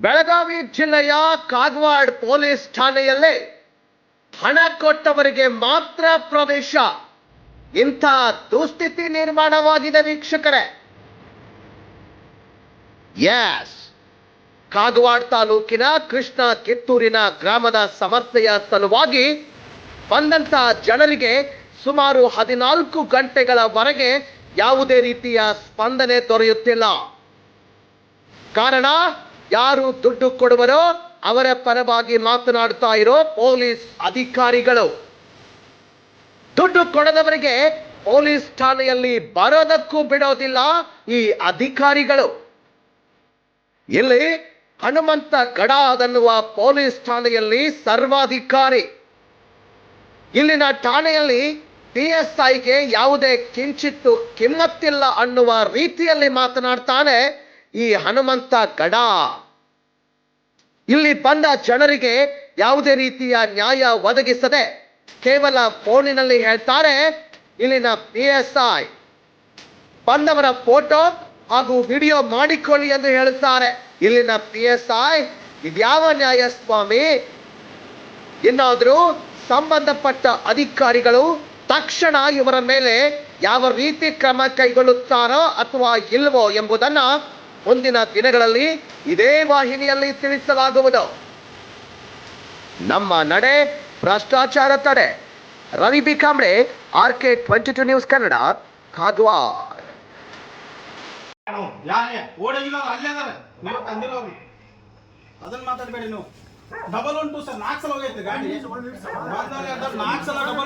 ಬೆಳಗಾವಿ ಜಿಲ್ಲೆಯ ಕಾಗವಾಡ್ ಪೊಲೀಸ್ ಠಾಣೆಯಲ್ಲೇ ಹಣ ಕೊಟ್ಟವರಿಗೆ ಮಾತ್ರ ಪ್ರವೇಶ. ಇಂಥ ದುಸ್ಥಿತಿ ನಿರ್ಮಾಣವಾಗಿದೆ ವೀಕ್ಷಕರೇ. ಯಸ್ ಕಾಗವಾಡ್ ತಾಲೂಕಿನ ಕೃಷ್ಣ ಕಿತ್ತೂರಿನ ಗ್ರಾಮದ ಸಮರ್ಥೆಯ ಸಲುವಾಗಿ ಬಂದಂತ ಜನರಿಗೆ ಸುಮಾರು ಹದಿನಾಲ್ಕು ಗಂಟೆಗಳವರೆಗೆ ಯಾವುದೇ ರೀತಿಯ ಸ್ಪಂದನೆ ದೊರೆಯುತ್ತಿಲ್ಲ. ಕಾರಣ ಯಾರು ದುಡ್ಡು ಕೊಡುವರೋ ಅವರ ಪರವಾಗಿ ಮಾತನಾಡ್ತಾ ಇರೋ ಪೊಲೀಸ್ ಅಧಿಕಾರಿಗಳು. ದುಡ್ಡು ಕೊಡದವರಿಗೆ ಪೊಲೀಸ್ ಠಾಣೆಯಲ್ಲಿ ಬರೋದಕ್ಕೂ ಬಿಡೋದಿಲ್ಲ ಈ ಅಧಿಕಾರಿಗಳು. ಇಲ್ಲಿ ಹನುಮಂತ ಗಡ ಅದನ್ನುವ ಪೊಲೀಸ್ ಠಾಣೆಯಲ್ಲಿ ಸರ್ವಾಧಿಕಾರಿ. ಇಲ್ಲಿನ ಠಾಣೆಯಲ್ಲಿ ಪಿಎಸ್ಐಗೆ ಯಾವುದೇ ಕಿಂಚಿತ್ತು ಕಿಮ್ಮತ್ತಿಲ್ಲ ಅನ್ನುವ ರೀತಿಯಲ್ಲಿ ಮಾತನಾಡ್ತಾನೆ ಈ ಹನುಮಂತ ಗಡ. ಇಲ್ಲಿ ಬಂದ ಜನರಿಗೆ ಯಾವುದೇ ರೀತಿಯ ನ್ಯಾಯ ಒದಗಿಸದೆ ಕೇವಲ ಫೋನಿನಲ್ಲಿ ಹೇಳ್ತಾರೆ, ಇಲ್ಲಿನ ಪಿ ಎಸ್ ಐ ಬಂದವರ ಫೋಟೋ ಹಾಗೂ ವಿಡಿಯೋ ಮಾಡಿಕೊಳ್ಳಿ ಎಂದು ಹೇಳುತ್ತಾರೆ. ಇಲ್ಲಿನ ಪಿ ಎಸ್ ಐ ಇದ್ಯಾವ ನ್ಯಾಯ ಸ್ವಾಮಿ ಇನ್ನಾದರೂ ಸಂಬಂಧಪಟ್ಟ ಅಧಿಕಾರಿಗಳು ತಕ್ಷಣ ಇವರ ಮೇಲೆ ಯಾವ ರೀತಿ ಕ್ರಮ ಕೈಗೊಳ್ಳುತ್ತಾರೋ ಅಥವಾ ಇಲ್ವೋ ಎಂಬುದನ್ನ ಮುಂದಿನ ದಿನಗಳಲ್ಲಿ ಇದೇ ವಾಹಿನಿಯಲ್ಲಿ ತಿಳಿಸಲಾಗುವುದು. ನಮ್ಮ ನಡೆ, ಭ್ರಷ್ಟಾಚಾರ ತಡೆ. Ravi B Kamble R K twenty two news Kannada Kagwad ಅದನ್ನ ಮಾತಾಡಬೇಡಿ ನೀವು. ಡಬಲ್ ಒನ್ ಟು ಸರ್ ನಾಲ್ಕು ಸಲ ಹೋಗೈತೆ ಗಾಡಿ. ನಾಲ್ಕು ಸಲ ಡಬಲ್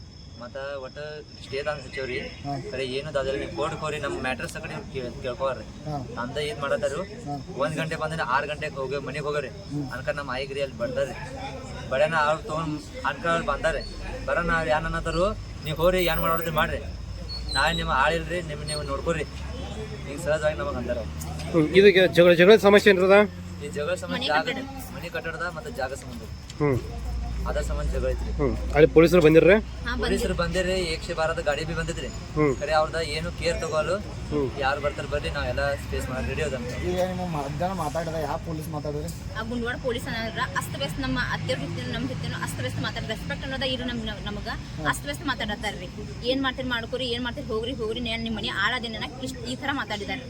ಮತ್ತ ಒಟ್ಟ ಸ್ಟೇದಾಗ ರೀ ಕರೆ ಏನು ದಾದ ಕೋರ್ಟ್ ಕೋರಿ ನಮ್ಮ ಮ್ಯಾಟ್ರಸ್ ಕಡೆ ಕೇಳ್ಕೊವ್ರಿ ಅಂದ ಏನ್ ಮಾಡತ್ತಾರು? ಒಂದ್ ಗಂಟೆ ಬಂದ್ರೆ ಆರ್ ಗಂಟೆಗೆ ಹೋಗಿ ಮನೆಗೆ ಹೋಗ್ರಿ ಅನ್ಕ ನಮ್ಮ ಆಯ್ಗ್ರಿ ಅಲ್ಲಿ ಬಡ್ದಾರಿ ಬಡನ ಅವ್ರು ತೊಗೊಂಡ್ ಅನ್ಕ ಅವ್ರು ಬಂದಾರೆ ಬರ ನಾವ್ ಯಾನ್ ಅನ್ನತ್ತಾರು ನೀವ್ ಹೋರಿ ಏನ್ ಮಾಡೋದ್ರಿ ಮಾಡ್ರಿ. ನಾಳೆ ನಿಮ್ಮ ಆಳಿಲ್ರಿ ನಿಮ್ ನೀವು ನೋಡ್ಕೊರಿ. ಈಗ ಸಹಜವಾಗಿ ನಮಗ್ ಅಂದಾರ ಇದಕ್ಕೆ ಇದು ಜಗಳ ಜಗಳ ಸಮಸ್ಯೆ ಏನಿರದ? ಈ ಜಗಳ ಸಮಸ್ಯೆ ಜಾಗ ಮನೆ ಕಟ್ಟಡದ ಮತ್ತೆ ಜಾಗ ಸಂಬಂಧ. ಅದ್ರ ಸಂಬಂಧ ಜಗಳ ಐತ್ರಿ. ಹ್ಮ್. ಅಲ್ಲಿ ಪೊಲೀಸರು ಬಂದಿರ್ರಿ? ಪೊಲೀಸರು ಬಂದಿರಿ ಏಕ್ಷೆ ಬಾರದ ಗಾಡಿ ಬಿ ಬಂದಿದ್ರಿ. ಕರೆ ಅವ್ರದ ಏನು ಕೇರ್ ತಗೋಲು. ಯಾರು ಬರ್ತಾರ ಬರ್ರಿ ನಾವೆಲ್ಲ ಸ್ಪೇಸ್ ಮಾಡಿ ರೆಡಿ ಅದಂತ ಈಗ ನಿಮ್ಮ ಮಧ್ಯಾಹ್ನ ಮಾತಾಡಿದ ಯಾವ ಪೊಲೀಸ್ ಮಾತಾಡಿದ್ರಿ ಆ ಗುಂಡ್ವಾಡ ಪೊಲೀಸ್ ಅನ್ನೋದ್ರ ಅಸ್ತ ವ್ಯಸ್ತ ನಮ್ಮ ಅತ್ತೆ ಜೊತೆ ನಮ್ಮ ಜೊತೆ ಅಸ್ತ ವ್ಯಸ್ತ ಮಾತಾಡ ರೆಸ್ಪೆಕ್ಟ್ ಅನ್ನೋದ ಇರು ನಮ್ ನಮಗ. ಅಸ್ತ ವ್ಯಸ್ತ ಮಾತಾಡತ್ತಾರ್ರಿ. ಏನ್ ಮಾಡ್ತೀರಿ ಮಾಡ್ಕೊರಿ ಏನ್ ಮಾಡ್ತೀರಿ ಹೋಗ್ರಿ ಹೋಗ್ರಿ. ನಾನು ನಿಮ್ಮ ಮನೆ ಆಳದಿನ ಇಷ್ಟ ಈ ತರ ಮಾತಾಡಿದಾರೆ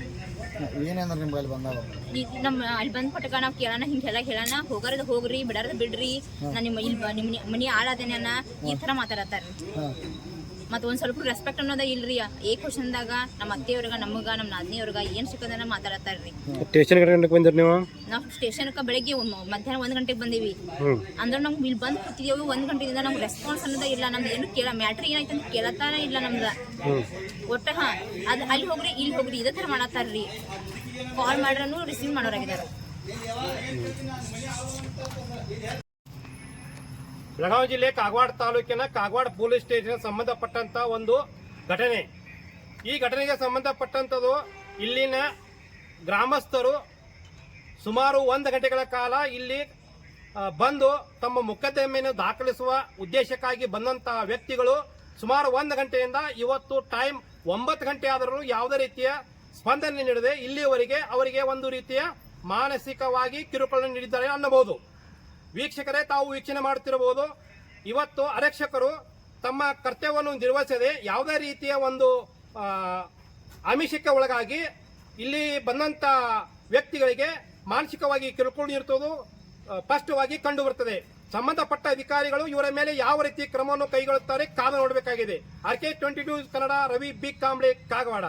ಏನೇಂದ್ರ ನಿಮ್ಗೆ ಅಲ್ಲಿ ಬಂದಾಗ ಈ ನಮ್ಮ ಅಲ್ಲಿ ಬಂದ ಪಟಕ ನಾವು ಕೇಳೋಣ ಹಿಂಗೆಲ್ಲ ಹೇಳೋಣ ಹೋಗರದ ಹೋಗ್ರಿ ಬಿಡಾರದ ಬಿಡ್ರಿ. ನಾನು ನಿಮ್ಮ ಇಲ್ಲಿ ನಿಮ್ಮ ಮನೆ ಆಳದೇನ ಈ ಥರ ಮಾತಾಡತ್ತಾರ್ರಿ. ಹಾಂ. ಮತ್ತ ಒಂದ್ ಸ್ವಲ್ಪ ರೆಸ್ಪೆಕ್ಟ್ ಅನ್ನೋದ ಇಲ್ರಿ. ಏ ಕ್ವಶನ್ದಾಗ ನಮ್ಮ ಅತ್ತೆಯವ್ರಿಗ ನಮಗ ನಮ್ಮ ನಾದಿನಿಯವ್ರಿಗ ಏನ್ ಸಿಕ್ಕದನ್ನ ಮಾತಾಡತ್ತಾರ್ರಿ. ಸ್ಟೇಷನ್ ಗಂಟೆಗೆ ಬಂದಿರಿ ನೀವು? ನಾವು ಸ್ಟೇಷನ್ಕ ಬೆಳಗ್ಗೆ ಮಧ್ಯಾಹ್ನ ಒಂದ್ ಗಂಟೆಗೆ ಬಂದೀವಿ. ಅಂದ್ರೆ ನಮ್ಗೆ ಇಲ್ಲಿ ಬಂದು ಕೂತಿದ್ದೇವೆ ಒಂದು ಗಂಟೆಯಿಂದ ನಮ್ಗೆ ರೆಸ್ಪಾನ್ಸ್ ಅನ್ನೋದ ಇಲ್ಲ. ನಮ್ದು ಏನು ಕೇಳ ಮ್ಯಾಟ್ರ್ ಏನಾಯ್ತು ಅಂತ ಕೇಳತ್ತಾನ ಇಲ್ಲ ನಮ್ದು ಒಟ್ಟು ಒಟ್ಟ ಹಾ ಅದು ಅಲ್ಲಿ ಹೋಗ್ರಿ ಇಲ್ಲಿ ಹೋಗ್ರಿ ಇದೇ ಥರ ಮಾಡತ್ತಾರ್ರಿ. ಕಾಲ್ ಮಾಡ್ರೂ ರಿಸೀವ್ ಮಾಡೋರಾಗಿದ್ದಾರೆ ಬೆಳಗಾವಿ ಜಿಲ್ಲೆ ಕಾಗವಾಡ ತಾಲೂಕಿನ ಕಾಗವಾಡ ಪೊಲೀಸ್ ಸ್ಟೇಷನ್ ಸಂಬಂಧಪಟ್ಟಂತ ಒಂದು ಘಟನೆ. ಈ ಘಟನೆಗೆ ಸಂಬಂಧಪಟ್ಟಂಥದ್ದು ಇಲ್ಲಿನ ಗ್ರಾಮಸ್ಥರು ಸುಮಾರು ಒಂದು ಗಂಟೆಗಳ ಕಾಲ ಇಲ್ಲಿ ಬಂದು ತಮ್ಮ ಮೊಕದ್ದಮೆಯನ್ನು ದಾಖಲಿಸುವ ಉದ್ದೇಶಕ್ಕಾಗಿ ಬಂದಂತಹ ವ್ಯಕ್ತಿಗಳು ಸುಮಾರು ಒಂದು ಗಂಟೆಯಿಂದ ಇವತ್ತು ಟೈಮ್ ಒಂಬತ್ತು ಗಂಟೆ ಆದರೂ ಯಾವುದೇ ರೀತಿಯ ಸ್ಪಂದನೆ ನೀಡದೆ ಇಲ್ಲಿಯವರೆಗೆ ಅವರಿಗೆ ಒಂದು ರೀತಿಯ ಮಾನಸಿಕವಾಗಿ ಕಿರುಕುಳ ನೀಡಿದ್ದಾರೆ ಅನ್ನಬಹುದು. ವೀಕ್ಷಕರೇ, ತಾವು ವೀಕ್ಷಣೆ ಮಾಡುತ್ತಿರಬಹುದು. ಇವತ್ತು ಅರಕ್ಷಕರು ತಮ್ಮ ಕರ್ತವ್ಯವನ್ನು ನಿರ್ವಹಿಸದೆ ಯಾವುದೇ ರೀತಿಯ ಒಂದು ಆಮಿಷಕ್ಕೆ ಒಳಗಾಗಿ ಇಲ್ಲಿ ಬಂದಂತ ವ್ಯಕ್ತಿಗಳಿಗೆ ಮಾನಸಿಕವಾಗಿ ಕಿರುಕುಳ ಸ್ಪಷ್ಟವಾಗಿ ಕಂಡು ಬರುತ್ತದೆ. ಸಂಬಂಧಪಟ್ಟ ಅಧಿಕಾರಿಗಳು ಇವರ ಮೇಲೆ ಯಾವ ರೀತಿ ಕ್ರಮವನ್ನು ಕೈಗೊಳ್ಳುತ್ತಾರೆ ಕಾದು ನೋಡಬೇಕಾಗಿದೆ. R K twenty two Kannada, Ravi B. Kamble, Kagwad.